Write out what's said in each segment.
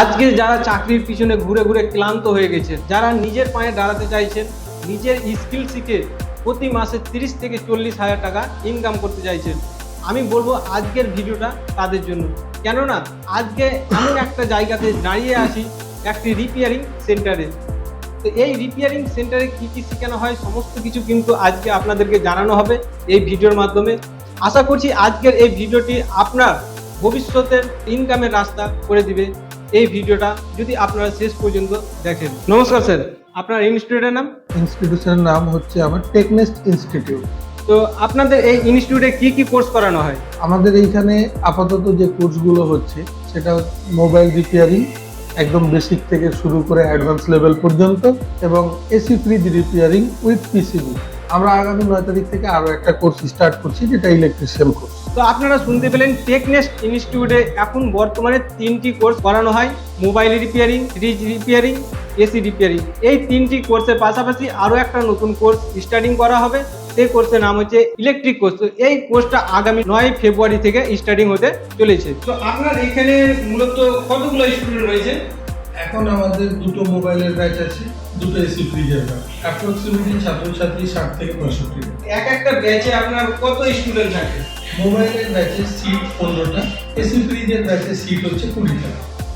আজকে যারা চাকরির পিছনে ঘুরে ঘুরে ক্লান্ত হয়ে গেছে, যারা নিজের পায়ে দাঁড়াতে চাইছেন, নিজের স্কিল শিখে প্রতি মাসে তিরিশ থেকে চল্লিশ হাজার টাকা ইনকাম করতে চাইছেন, আমি বলব আজকের ভিডিওটা তাদের জন্য। কেননা, আজকে এমন একটা জায়গাতে দাঁড়িয়ে আছি, একটি রিপেয়ারিং সেন্টারে তো এই রিপেয়ারিং সেন্টারে কী কী শেখানো হয়, সমস্ত কিছু কিন্তু আজকে আপনাদেরকে জানানো হবে এই ভিডিওর মাধ্যমে। আশা করছি আজকের এই ভিডিওটি আপনার ভবিষ্যতের ইনকামের রাস্তা করে দিবে। এই ভিডিওটা যদি আপনারা শেষ পর্যন্ত দেখেন। নমস্কার স্যার আপনার ইনস্টিটিউটের নাম? ইনস্টিটিউশনের নাম হচ্ছে আমার টেকনেস্ট ইনস্টিটিউট। তো আপনাদের এই ইনস্টিটিউটে কি কি কোর্স করানো হয়? আমাদের এইখানে আপাতত যে কোর্সগুলো হচ্ছে সেটা মোবাইল রিপেয়ারিং একদম বেসিক থেকে শুরু করে অ্যাডভান্স লেভেল পর্যন্ত এবং AC fridge repairing with PCB আমরা আগামী নয় তারিখ থেকে আরও একটা কোর্স স্টার্ট করছি যেটা ইলেকট্রিশিয়ান কোর্স তো আপনারা শুনতে পেলেন টেকনেস্ট ইনস্টিটিউটে এখন বর্তমানে তিনটি কোর্স করানো হয় mobile repairing fridge repairing AC repairing এই তিনটি কোর্সের পাশাপাশি আরও একটা নতুন কোর্স স্টার্টিং করা হবে। সেই কোর্সের নাম হচ্ছে ইলেকট্রিক কোর্স তো এই কোর্সটা আগামী নয় ফেব্রুয়ারি থেকে স্টার্টিং হতে চলেছে। তো আপনার এখানে মূলত কতগুলো স্টুডেন্ট রয়েছে? এখন আমাদের দুটো মোবাইলের ব্যাচ আছে দুটো এসি ফ্রিজের ব্যাচ অ্যাপ্রক্সিমেটলি ছাত্রছাত্রী ষাট থেকে পঁয়ষট্টি এক একটা ব্যাচে আপনার কত স্টুডেন্ট থাকে? মোবাইলের ব্যাচে সিট পনেরোটা এসি ফ্রিজের ব্যাচে সিট হচ্ছে কুড়িটা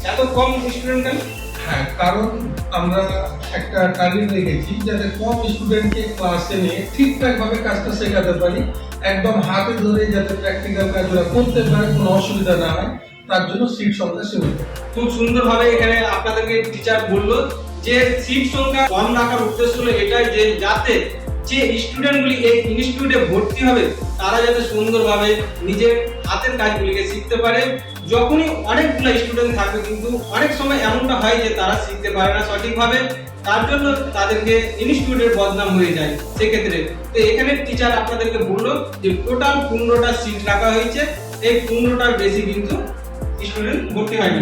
এত কম স্টুডেন্ট কেন হ্যাঁ কারণ আমরা একটা টার্গেট রেখেছি যাতে কম স্টুডেন্টকে ক্লাসে নিয়ে ঠিকঠাক ভাবে কাজটা শেখাতে পারি একদম হাতে ধরে যাতে প্র্যাকটিক্যাল কাজগুলো করতে পারে কোনো অসুবিধা না হয় তার জন্য সিট সংখ্যা সীমিত খুব সুন্দরভাবে এখানে আপনাদেরকে টিচার বলল যে সিট সংখ্যা কম রাখার উদ্দেশ্য হলো এটাই যে যাতে যে স্টুডেন্টগুলি এই ইনস্টিটিউটে ভর্তি হবে তারা যাতে সুন্দরভাবে নিজের হাতের কাজগুলিকে শিখতে পারে। যখনই অনেকগুলো স্টুডেন্ট থাকবে কিন্তু অনেক সময় এমনটা হয় যে তারা শিখতে পারে না সঠিকভাবে। তার জন্য তাদেরকে ইনস্টিটিউটের বদনাম হয়ে যায় সেক্ষেত্রে। তো এখানে টিচার আপনাদেরকে বলল যে টোটাল পনেরোটা সিট রাখা হয়েছে। এই পনেরোটার বেশি কিন্তু স্টুডেন্ট ভর্তি হয়নি।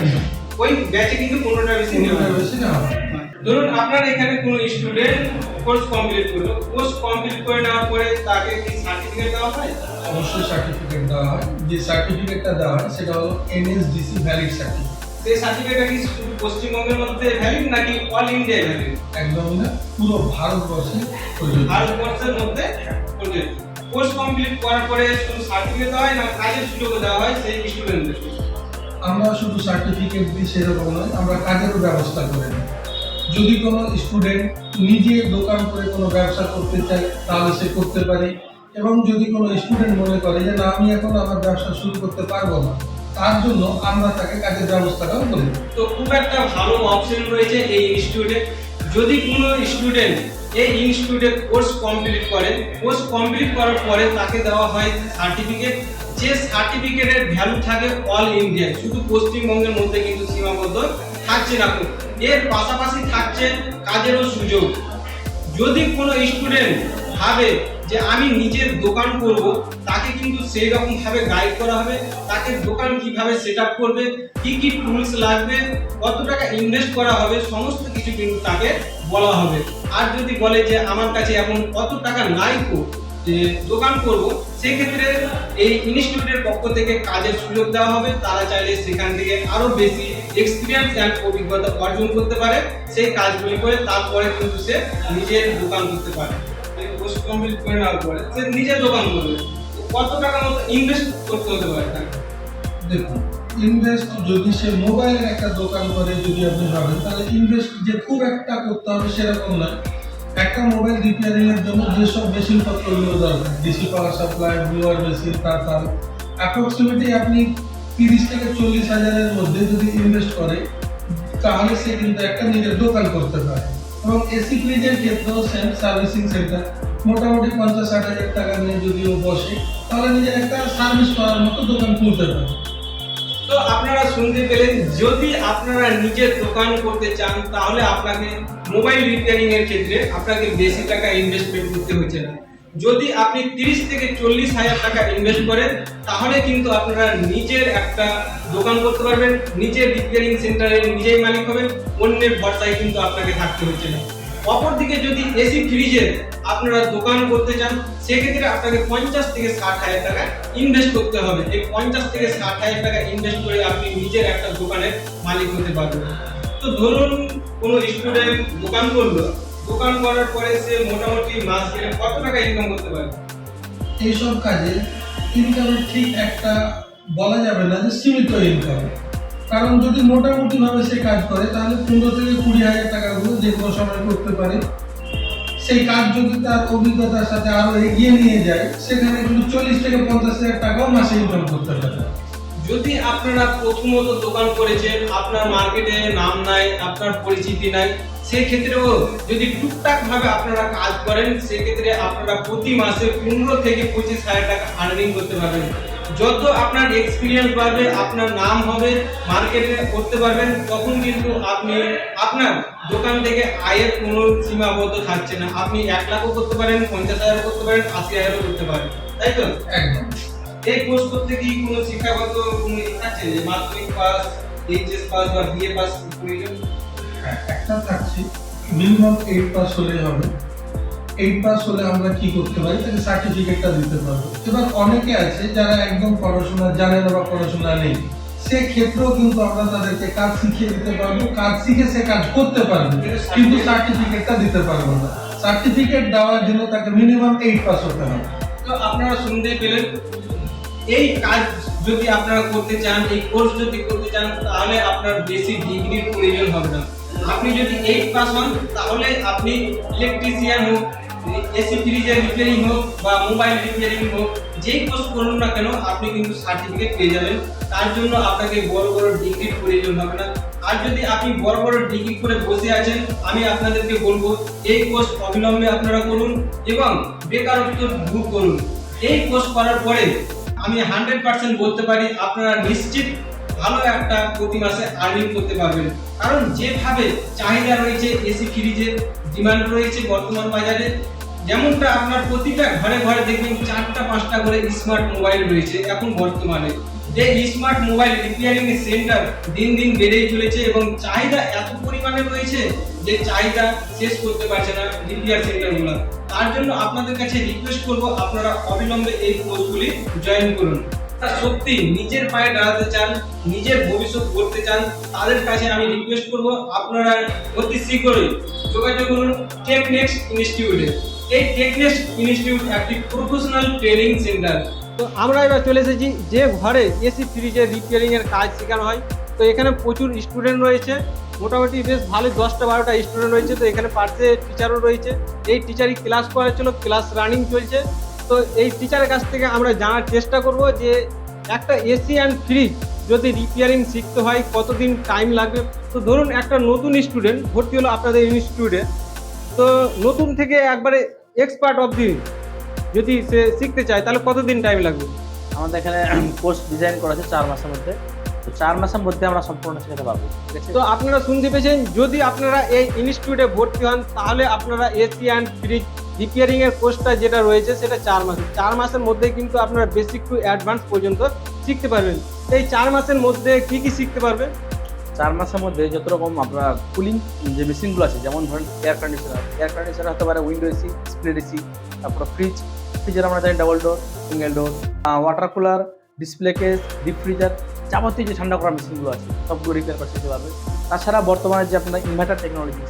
ওই ব্যাচে কিন্তু বেশি নেওয়া পনেরোটা বেশি হয়। ধরুন আপনার এখানে কোনো স্টুডেন্ট কোর্স কমপ্লিট করল। কোর্স কমপ্লিট করে নেওয়ার পরে তাকে কি সার্টিফিকেট দেওয়া হয়? অবশ্যই সার্টিফিকেট দেওয়া হয়। যে সার্টিফিকেটটা দেওয়া হয় সেটা হলো এনএসডিসি ভ্যালিড সার্টিফিকেট সেই সার্টিফিকেটটা কি শুধু পশ্চিমবঙ্গের মধ্যে ভ্যালিড নাকি অল ইন্ডিয়ায় ভ্যালিড একদমই না পুরো ভারতবর্ষে ভারতবর্ষের মধ্যে প্রযোজ্য। কোর্স কমপ্লিট করার পরে শুধু সার্টিফিকেট দেওয়া হয় না কাজের সুযোগও দেওয়া হয় সেই স্টুডেন্টদের আমরা শুধু সার্টিফিকেট দিই সেরকম নয় আমরা কাজেরও ব্যবস্থা করে দিই। যদি কোনো স্টুডেন্ট নিজে দোকান করে কোনো ব্যবসা করতে চায়, তাহলে সে করতে পারে। এবং যদি কোনো স্টুডেন্ট মনে করে যে, না, আমি এখন আমার ব্যবসা শুরু করতে পারব না। তার জন্য আমরা তাকে কাজের ব্যবস্থাটাও করে তো খুব একটা ভালো অপশন রয়েছে এই ইনস্টিটিউটে যদি কোনো স্টুডেন্ট এই ইনস্টিটিউটে কোর্স কমপ্লিট করে কোর্স কমপ্লিট করার পরে তাকে দেওয়া হয় সার্টিফিকেট যে সার্টিফিকেটের ভ্যালু থাকে অল ইন্ডিয়া শুধু পশ্চিমবঙ্গের মধ্যে কিন্তু সীমাবদ্ধ থাকছে না এর পাশাপাশি থাকছে কাজেরও সুযোগ। যদি কোনো স্টুডেন্ট ভাবে যে আমি নিজের দোকান করব, তাকে কিন্তু সেই রকম ভাবে গাইড করা হবে, তাকে দোকান কীভাবে সেট আপ করবে, কি কি টুলস লাগবে, কত টাকা ইনভেস্ট করা হবে, সমস্ত কিছু কিন্তু তাকে বলা হবে। আর যদি বলে যে আমার কাছে এখন কত টাকা নাই তো যে দোকান করব, সেক্ষেত্রে এই ইনস্টিটিউটের পক্ষ থেকে কাজের সুযোগ দেওয়া হবে। তারা চাইলে সেখান থেকে আরও বেশি এক্সপিরিয়েন্স অ্যান্ড অভিজ্ঞতা অর্জন করতে পারে। সেই কাজগুলি করে তারপরে কিন্তু সে নিজের দোকান করতে পারে। কোর্স কমপ্লিট করে নেওয়ার পরে সে নিজের দোকান করবে। কত টাকা মতো ইনভেস্ট করতে হতে পারে তাকে? দেখুন ইনভেস্ট যদি সে মোবাইলের একটা দোকান করে, যদি আপনি ভাবেন, তাহলে ইনভেস্ট যে খুব একটা করতে হবে সেরকম না একটা মোবাইল রিপেয়ারিং এর জন্য যেসব মেশিন পত্রগুলো দরকার DC power supply blower machine তারপর অ্যাপ্রক্সিমেটলি আপনি তিরিশ থেকে চল্লিশ হাজারের মধ্যে যদি ইনভেস্ট করে, তাহলে সে কিন্তু একটা নিজের দোকান করতে পারে। এবং এসি ফ্রিজের ক্ষেত্রেও সেম সার্ভিসিং সেন্টার মোটামুটি পঞ্চাশ ষাট হাজার টাকা নিয়ে যদি ও বসে, তাহলে নিজের একটা সার্ভিস করার মতো দোকান খুলতে পারে। তো আপনারা শুনতে পেলেন, যদি আপনারা নিজের দোকান করতে চান, তাহলে আপনাকে মোবাইল রিপেয়ারিং এর ক্ষেত্রে আপনাকে বেশি টাকা ইনভেস্টমেন্ট করতে হচ্ছে না। যদি আপনি তিরিশ থেকে চল্লিশ হাজার টাকা ইনভেস্ট করেন, তাহলে কিন্তু আপনারা নিজের একটা দোকান করতে পারবেন, নিজের রিপেয়ারিং সেন্টারে নিজেই মালিক হবেন, অন্যের ভরসায় কিন্তু আপনাকে থাকতে হচ্ছে না। অপরদিকে যদি এসি ফ্রিজের আপনারা দোকান করতে চান, সেক্ষেত্রে আপনাকে পঞ্চাশ থেকে ষাট হাজার টাকা ইনভেস্ট করতে হবে। এই পঞ্চাশ থেকে ষাট হাজার টাকা ইনভেস্ট করে আপনি নিজের একটা দোকানের মালিক হতে পারবেন। তো ধরুন কোনো স্টুডেন্ট দোকান করল, দোকান করার পরে সে মোটামুটি মাস গেলে কত টাকা ইনকাম করতে পারবে? এইসব কাজে ইনকামের ঠিক একটা বলা যাবে না যে সীমিত ইনকাম কারণ যদি মোটামুটি ভাবে সে কাজ করে, তাহলে পনেরো থেকে কুড়ি হাজার টাকাগুলো যে কোনো সময় করতে পারে। সেই কাজ যদি তার অভিজ্ঞতার সাথে আরও এগিয়ে নিয়ে যায়, সেখানে কিন্তু চল্লিশ থেকে পঞ্চাশ হাজার টাকাও মাসে ইনকাম করতে পারে যদি আপনারা প্রথমত দোকান করেছেন, আপনার মার্কেটে নাম নাই, আপনার পরিচিতি নাই, সেক্ষেত্রেও যদি টুকটাক ভাবে আপনারা কাজ করেন, সেক্ষেত্রে আপনারা প্রতি মাসে পনেরো থেকে পঁচিশ হাজার টাকা আর্নিং করতে পারবেন। যত আপনার এক্সপিরিয়েন্স বাড়বে আপনার নাম হবে মার্কেটে করতে পারবেন তখন কিন্তু আপনি আপনার দোকান থেকে আয়ের কোনো সীমাবদ্ধ থাকছে না। আপনি এক লাখও করতে পারেন পঞ্চাশ হাজারও করতে পারেন আশি হাজারও করতে পারেন। তাই তো? একদম। এই কোর্স করতে কি কোনো শিক্ষাগত কোনো আছে? যে মাধ্যমিক পাস এইচএস পাস বা বিএ পাস প্রয়োজন? হ্যাঁ, একটা থাকছে মিনিমাম এইট পাস হলে হবে। এইট পাস হলে আমরা কি করতে পারি? তাকে সার্টিফিকেটটা দিতে পারব। এবার অনেকে আছে যারা একদম পড়াশোনা, জানে না বা পড়াশোনা নেই। সেক্ষেত্রেও কিন্তু আমরা তাদেরকে কাজ শিখিয়ে দিতে পারব, কাজ শিখে সে কাজ করতে পারবে, কিন্তু সার্টিফিকেটটা দিতে পারব না। সার্টিফিকেট দেওয়ার জন্য তাকে মিনিমাম এইট পাস হতে হবে। তো আপনারা শুনতে পেলেন, এই কাজ যদি আপনারা করতে চান, এই কোর্স যদি করতে চান, তাহলে আপনার বেশি ডিগ্রির প্রয়োজন হবে না। আপনি যদি এইট পাস হন, তাহলে আপনি ইলেকট্রিশিয়ান হোক এসি ফ্রিজের রিপেয়ারিং হোক বা মোবাইল রিপেয়ারিং হোক যেই কোর্স করুন না কেন, আপনি কিন্তু সার্টিফিকেট পেয়ে যাবেন। তার জন্য আপনাকে বড় বড় ডিগ্রির প্রয়োজন হবে না। আর যদি আপনি বড় বড় ডিগ্রি করে বসে আছেন, আমি আপনাদেরকে বলব, এই কোর্স অবিলম্বে আপনারা করুন এবং বেকারত্ব দূর করুন। এই কোর্স করার পরে আমি হান্ড্রেড পার্সেন্ট বলতে পারি, আপনারা নিশ্চিত ভালো একটা প্রতি মাসে আর্নিং করতে পারবেন। কারণ যেভাবে চাহিদা রয়েছে, এসি ফ্রিজের ডিমান্ড রয়েছে বর্তমান বাজারে যেমনটা আপনার প্রতিটা ঘরে ঘরে দেখবেন চারটা, পাঁচটা করে স্মার্ট মোবাইল রয়েছে এখন বর্তমানে। এই স্মার্ট মোবাইল রিপেয়ারিং সেন্টার দিন দিন বেড়েই চলেছে এবং চাহিদা এত পরিমাণে রয়েছে যে চাহিদা শেষ করতে পারছে না রিপেয়ার সেন্টারগুলো তার জন্য আপনাদের কাছে রিকোয়েস্ট করব, আপনারা অবিলম্বে এই কোর্সগুলি জয়েন করুন। সত্যি, নিজের পায়ে দাঁড়াতে চান, নিজের ভবিষ্যৎ করতে চান, তাদের কাছে আমি রিকোয়েস্ট করব, আপনারা অতি শীঘ্রই যোগাযোগ করুন টেক নেক্সট ইনস্টিটিউটে। এই টেক নেক্সট ইনস্টিটিউট একটি প্রফেশনাল ট্রেনিং সেন্টার তো আমরা এবার চলে এসেছি যে ঘরে এসি ফ্রিজের রিপেয়ারিং এর কাজ শেখানো হয়। তো এখানে প্রচুর স্টুডেন্ট রয়েছে। মোটামুটি বেশ ভালো দশটা বারোটা স্টুডেন্ট রয়েছে। তো এখানে পার্শ্বে টিচারও রয়েছে। এই টিচারই ক্লাস করাচ্ছিল ক্লাস রানিং চলছে। তো এই টিচারের কাছ থেকে আমরা জানার চেষ্টা করব যে একটা এসি অ্যান্ড ফ্রিজ যদি রিপেয়ারিং শিখতে হয়, কতদিন টাইম লাগবে? তো ধরুন একটা নতুন স্টুডেন্ট ভর্তি হলো আপনাদের ইনস্টিটিউটে তো নতুন থেকে একবারে এক্সপার্ট অবধি যদি সে শিখতে চায় তাহলে কতদিন টাইম লাগবে? আমাদের এখানে কোর্স ডিজাইন করা আছে চার মাসের মধ্যে। তো চার মাসের মধ্যে আমরা সম্পূর্ণ শেখাতে পারব তো আপনারা শুনতে পেয়েছেন যদি আপনারা এই ইনস্টিটিউটে ভর্তি হন তাহলে আপনারা এসি অ্যান্ড ফ্রিজ রিপেয়ারিং এর কোর্সটা যেটা রয়েছে সেটা চার মাস। চার মাসের মধ্যে কিন্তু আপনারা বেসিক টু অ্যাডভান্স পর্যন্ত শিখতে পারবেন। এই চার মাসের মধ্যে কি কি শিখতে পারবেন? চার মাসের মধ্যে যত রকম আপনার কুলিং যে মেশিনগুলো আছে, যেমন ধরেন এয়ার কন্ডিশনার এয়ার কন্ডিশনার হতে পারে উইন্ডো এসি স্প্লিট এসি তারপর ফ্রিজ ফ্রিজের আমরা জানি double door single door water cooler display case deep freezer যাবতীয় যে ঠান্ডা করার মেশিনগুলো আছে, সবগুলো রিপেয়ার করে শিখতে পারবে। তাছাড়া বর্তমানে যে আপনার ইনভার্টার টেকনোলজি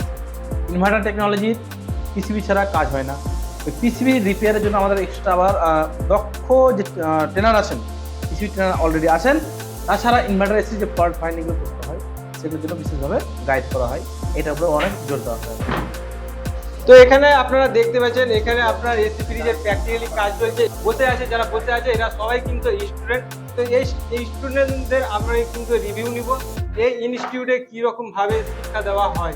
ইনভার্টার টেকনোলজির পিসিবি ছাড়া কাজ হয় না। পিসিবি রিপেয়ারের জন্য আমাদের এক্সট্রা আবার দক্ষ যে ট্রেনার আছেন পিসিবি ট্রেনার অলরেডি আছেন। তাছাড়া ইনভার্টার এসি যে পার্ট ফাইন্ডিংগুলো সেগুলোর জন্য বিশেষভাবে গাইড করা হয়। এটার উপরে অনেক জোর দেওয়া হয়। তো এখানে আপনারা দেখতে পাচ্ছেন এখানে আপনার এসি ফ্রিজের প্র্যাকটিক্যালি কাজ চলছে বসে আছে যারা বসে আছে এরা সবাই কিন্তু স্টুডেন্ট তো এই স্টুডেন্টদের আমরা কিন্তু রিভিউ নিব এই ইনস্টিটিউটে কি রকম ভাবে শিক্ষা দেওয়া হয়।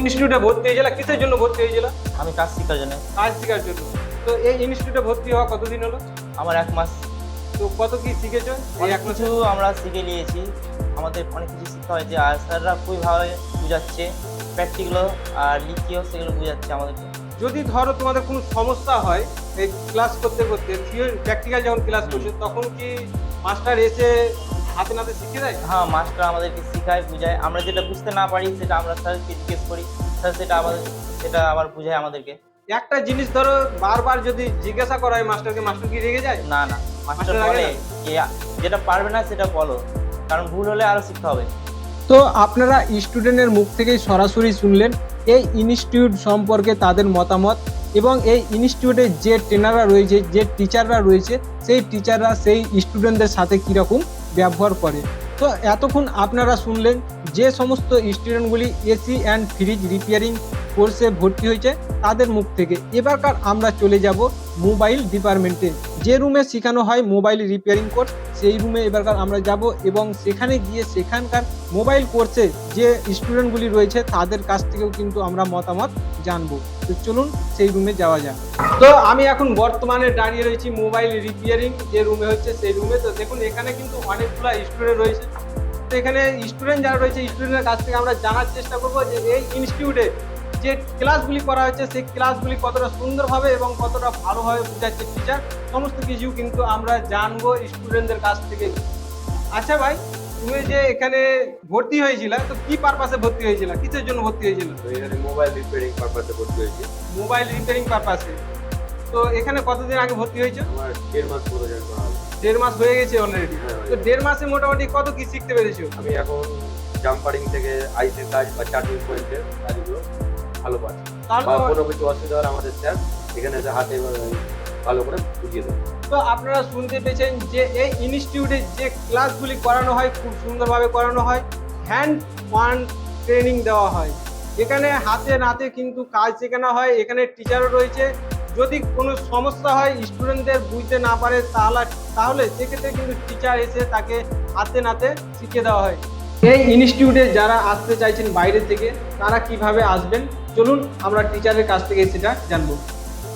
ইনস্টিটিউটে ভর্তি হয়েছিল কিসের জন্য ভর্তি হয়েছিল? আমি কাজ শেখার জন্য। কাজ শেখার জন্য। তো এই ইনস্টিটিউটে ভর্তি হওয়া কতদিন হলো? আমার এক মাস। তো কত কি শিখেছো? এই এক মাসে আমরা শিখে নিয়েছি। আমাদের অনেক কিছু শিক্ষা হয়েছে আর স্যাররা খুবই ভালো বুঝাচ্ছে প্র্যাকটিক্যালও আর লিখিও সেগুলো বুঝাচ্ছে আমাদেরকে। যদি ধরো তোমাদের কোনো সমস্যা হয় এই ক্লাস করতে করতে থিওরি প্র্যাকটিক্যাল যখন ক্লাস করছ তখন কি মাস্টার এসে হাতে নাতে শিখে দেয়? হ্যাঁ মাস্টার আমাদেরকে শেখায় বুঝায়। আমরা যেটা বুঝতে না পারি সেটা আমরা স্যারকে জিজ্ঞেস করি। স্যার সেটা আমাদের সেটা আবার বুঝায় আমাদেরকে। একটা জিনিস ধরো বারবার যদি জিজ্ঞাসা করা হয় মাস্টারকে মাস্টার কি রেগে যায়? না না মাস্টার মাস্টার বলে যে যেটা পারবে না সেটা বলো। কারণ ভুল হলে আরও শিখতে হবে। তো আপনারা স্টুডেন্টের মুখ থেকেই সরাসরি শুনলেন, এই ইনস্টিটিউট সম্পর্কে তাদের মতামত এবং এই ইনস্টিটিউটে যে ট্রেনাররা রয়েছে, যে টিচাররা রয়েছে, সেই টিচাররা সেই স্টুডেন্টদের সাথে কীরকম ব্যবহার করে। তো এতক্ষণ আপনারা শুনলেন যে সমস্ত স্টুডেন্টগুলি এসি অ্যান্ড ফ্রিজ রিপেয়ারিং কোর্সে ভর্তি হয়েছে তাদের মুখ থেকে। এবারকার আমরা চলে যাব মোবাইল ডিপার্টমেন্টে। যে রুমে শেখানো হয় মোবাইল রিপেয়ারিং কোর্স, সেই রুমে এবারকার আমরা যাব এবং সেখানে গিয়ে সেখানকার মোবাইল কোর্সে যে স্টুডেন্টগুলি রয়েছে, তাদের কাছ থেকেও কিন্তু আমরা মতামত জানব। তো চলুন সেই রুমে যাওয়া যাক। তো আমি এখন বর্তমানে দাঁড়িয়ে রয়েছি মোবাইল রিপেয়ারিং, যে রুমে হচ্ছে সেই রুমে। তো দেখুন, এখানে কিন্তু অনেকগুলো স্টুডেন্ট রয়েছে। তো এখানে স্টুডেন্ট যারা রয়েছে, স্টুডেন্টের কাছ থেকে আমরা জানার চেষ্টা করব যে এই ইনস্টিটিউটে যে ক্লাসগুলি করা হয়েছে সেই ক্লাসগুলি কতটা সুন্দরভাবে এবং কতটা ভালোভাবে বোঝাচ্ছে টিচার সমস্ত কিছু কিন্তু আমরা জানব স্টুডেন্টদের কাছ থেকে। আচ্ছা ভাই তুমি যে এখানে ভর্তি হয়েছিল তো কি পারপাসে ভর্তি হয়েছিল? কিসের জন্য ভর্তি হয়েছিল? এখানে মোবাইল রিপেয়ারিং পারপাসে ভর্তি হয়েছে। মোবাইল রিপেয়ারিং পারপাসে তো এখানে কতদিন আগে ভর্তি হয়েছে? আমার দেড় মাস পুরো দেড় মাস হয়ে গেছে অলরেডি হ্যাঁ, তো দেড় মাসে মোটামুটি কত কি শিখতে পেরেছ? আমি এখন জাম্পারিং থেকে আইসির কাজ বা চার্জিং পয়েন্টের কাজগুলো ভালো তাহলে বা কোনো কিছু অসুবিধা হলে আমাদের স্যার এখানে এসে হাতে ভালো করে বুঝিয়ে দেবে তো আপনারা শুনতে পেয়েছেন যে এই ইনস্টিটিউটে যে ক্লাসগুলি করানো হয় খুব সুন্দরভাবে করানো হয় হ্যান্ড ওয়ান ট্রেনিং দেওয়া হয়। এখানে হাতে নাতে কিন্তু কাজ শেখানো হয় এখানে টিচারও রয়েছে। যদি কোনো সমস্যা হয় স্টুডেন্টদের বুঝতে না পারে তাহলে তাহলে সেক্ষেত্রে কিন্তু টিচার এসে তাকে হাতে নাতে শিখিয়ে দেওয়া হয়। এই ইনস্টিটিউটে যারা আসতে চাইছেন বাইরে থেকে, তারা কীভাবে আসবেন? চলুন আমরা টিচারের কাছ থেকে সেটা জানব।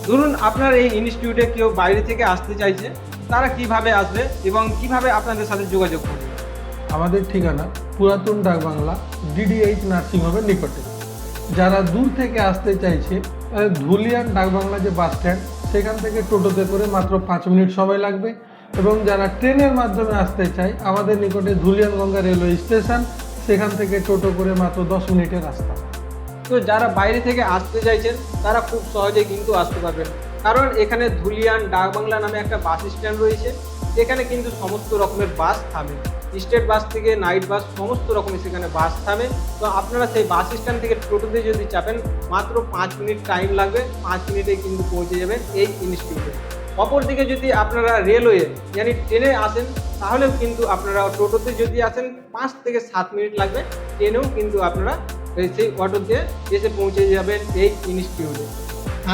ধরুন আপনার এই ইনস্টিটিউটে কেউ বাইরে থেকে আসতে চাইছে, তারা কীভাবে আসবে এবং কীভাবে আপনাদের সাথে যোগাযোগ করবে? আমাদের ঠিকানা পুরাতন ডাকবাংলা ডিডিএইচ নার্সিংহোমের নিকটে। যারা দূর থেকে আসতে চাইছে ধুলিয়ান ডাকবাংলা যে বাস স্ট্যান্ড, সেখান থেকে টোটোতে করে মাত্র পাঁচ মিনিট সময় লাগবে। এবং যারা ট্রেনের মাধ্যমে আসতে চায়, আমাদের নিকটে ধুলিয়ানগঙ্গা রেলওয়ে স্টেশন, সেখান থেকে টোটো করে মাত্র দশ মিনিটের রাস্তা। তো যারা বাইরে থেকে আসতে চাইছেন, তারা খুব সহজে কিন্তু আসতে পারবেন। কারণ এখানে ধুলিয়ান ডাকবাংলা নামে একটা বাস স্ট্যান্ড রয়েছে। এখানে কিন্তু সমস্ত রকমের বাস থামে। স্টেট বাস থেকে নাইট বাস, সমস্ত রকমের সেখানে বাস থামে। তো আপনারা সেই বাস স্ট্যান্ড থেকে টোটোতে যদি চাপেন, মাত্র পাঁচ মিনিট টাইম লাগবে, পাঁচ মিনিটে কিন্তু পৌঁছে যাবেন এই ইনস্টিটিউটে অপরদিকে যদি আপনারা রেলওয়ে মানে ট্রেনে আসেন, তাহলেও কিন্তু আপনারা টোটোতে যদি আসেন, পাঁচ থেকে সাত মিনিট লাগবে। ট্রেনেও কিন্তু আপনারা সেই অটোতে এসে পৌঁছে যাবেন এই ইনস্টিটিউটে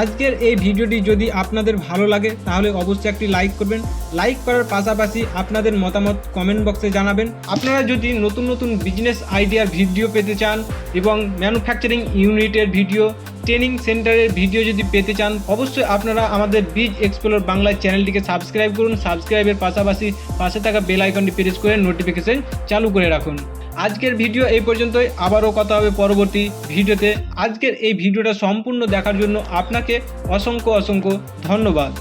আজকের এই ভিডিওটি যদি আপনাদের ভালো লাগে, তাহলে অবশ্যই একটি লাইক করবেন। লাইক করার পাশাপাশি আপনাদের মতামত কমেন্ট বক্সে জানাবেন। আপনারা যদি নতুন নতুন বিজনেস আইডিয়ার ভিডিও পেতে চান এবং ম্যানুফ্যাকচারিং ইউনিটের ভিডিও ট্রেনিং সেন্টারের ভিডিও যদি পেতে চান, অবশ্যই আপনারা আমাদের বিজ এক্সপ্লোর বাংলা চ্যানেলটিকে সাবস্ক্রাইব করুন। সাবস্ক্রাইবের পাশাপাশি পাশে থাকা বেল আইকনটি প্রেস করে নোটিফিকেশন চালু করে রাখুন। আজকের ভিডিও এই পর্যন্তই। আবারও কথা হবে পরবর্তী ভিডিওতে। আজকের এই ভিডিওটা সম্পূর্ণ দেখার জন্য আপনাকে অসংখ্য অসংখ্য ধন্যবাদ।